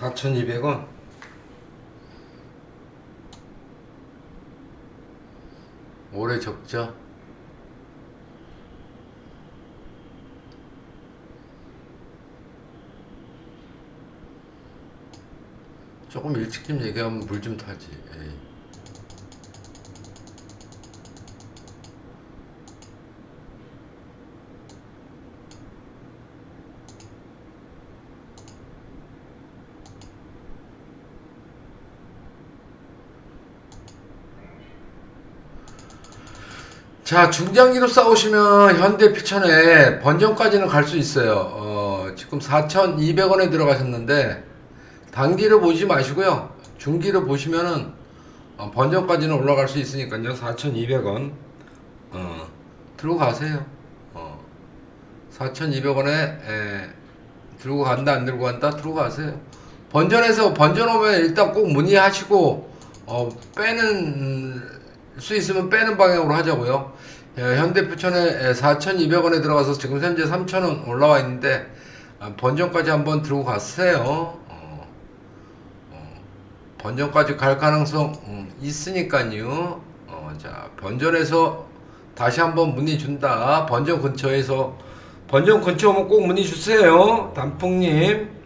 4,200원. 올해 적자. 조금 일찍 좀 얘기하면 물 좀 타지. 에이. 자, 중장기로 싸우시면 현대 피천에 번전까지는 갈 수 있어요. 어, 지금 4,200원에 들어가셨는데, 단기를 보지 마시고요. 중기를 보시면은, 어, 번전까지는 올라갈 수 있으니까요. 4,200원. 어, 들고 가세요. 어, 4,200원에, 들고 간다, 안 들고 간다, 들고 가세요. 번전에서, 번전 오면 일단 꼭 문의하시고, 어, 빼는, 음, 수 있으면 빼는 방향으로 하자고요. 예, 현대부천에 4,200원에 들어가서 지금 현재 3,000원 올라와 있는데 아, 번전까지 한번 들고 갔어요. 어, 어, 번전까지 갈 가능성 음, 있으니까요. 어, 자, 번전에서 다시 한번 문의 준다. 번전 근처에서 번전 근처 오면 꼭 문의 주세요. 단풍님.